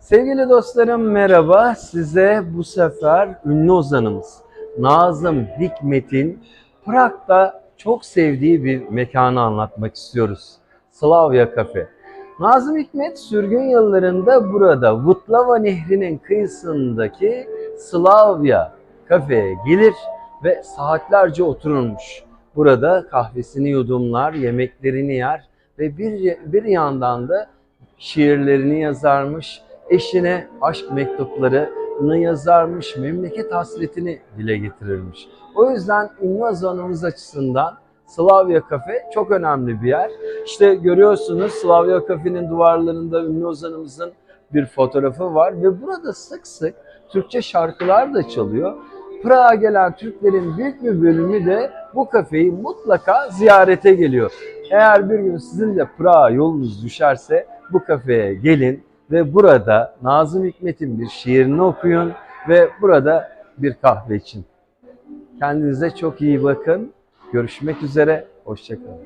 Sevgili dostlarım merhaba. Size bu sefer ünlü ozanımız Nazım Hikmet'in Prag'da çok sevdiği bir mekanı anlatmak istiyoruz. Slavia Cafe. Nazım Hikmet sürgün yıllarında burada Vutlava Nehri'nin kıyısındaki Slavia Cafe'ye gelir ve saatlerce otururmuş. Burada kahvesini yudumlar, yemeklerini yer ve bir, bir yandan da şiirlerini yazarmış, eşine aşk mektuplarını yazarmış, memleket hasretini dile getirirmiş. O yüzden ünlü ozanımız açısından Slavia Cafe çok önemli bir yer. İşte görüyorsunuz Slavia Cafe'nin duvarlarında ünlü ozanımızın bir fotoğrafı var ve burada sık sık Türkçe şarkılar da çalıyor. Prag'a gelen Türklerin büyük bir bölümü de bu kafeyi mutlaka ziyarete geliyor. Eğer bir gün sizin de Prag'a yolunuz düşerse bu kafeye gelin ve burada Nazım Hikmet'in bir şiirini okuyun ve burada bir kahve için. Kendinize çok iyi bakın. Görüşmek üzere. Hoşçakalın.